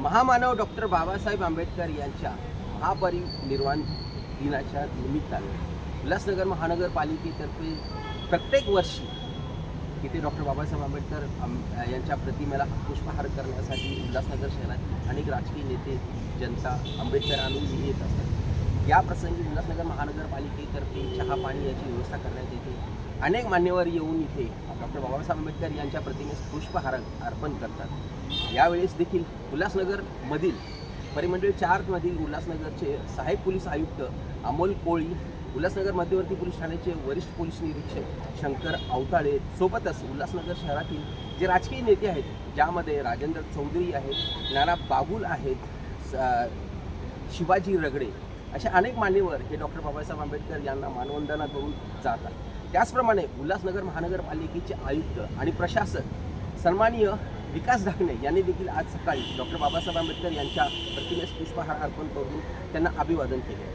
महामानव डॉक्टर बाबासाहेब आंबेडकर यांच्या महापरिनिर्वाण दिनाच्या निमित्ताने उल्हासनगर महानगरपालिकेतर्फे प्रत्येक वर्षी इथे डॉक्टर बाबासाहेब आंबेडकर यांच्या प्रतिमेला पुष्पहार करण्यासाठी उल्हासनगर शहरातील अनेक राजकीय नेते जनता आंबेडकर येत असतात. या प्रसंगी उल्हासनगर महानगरपालिकेतर्फे चहा पाणी याची व्यवस्था करण्यात येते. अनेक मान्यवर येऊन इथे डॉक्टर बाबासाहेब आंबेडकर यांच्या प्रतिमेस पुष्पहार अर्पण करतात. यावेळेस देखील उल्हासनगरमधील परिमंडळ चारमधील उल्हासनगरचे सहाय्यक पोलीस आयुक्त अमोल कोळी उल्हासनगर मध्यवर्ती पोलीस ठाण्याचे वरिष्ठ पोलीस निरीक्षक शंकर अवताळे सोबतच उल्हासनगर शहरातील जे राजकीय नेते आहेत ज्यामध्ये राजेंद्र चौधरी आहेत नाना बागुल आहेत स- शिवाजी रगडे असे अनेक मान्यवर हे डॉक्टर बाबासाहेब आंबेडकर यांना मानवंदना करून जातात. त्याचप्रमाणे उल्हासनगर महानगरपालिकेचे आयुक्त आणि प्रशासक सन्माननीय विकास ढाकणे यांनी देखील आज सकाळी डॉक्टर बाबासाहेब आंबेडकर यांच्या प्रतिमेस पुष्पहार अर्पण करून त्यांना अभिवादन केले.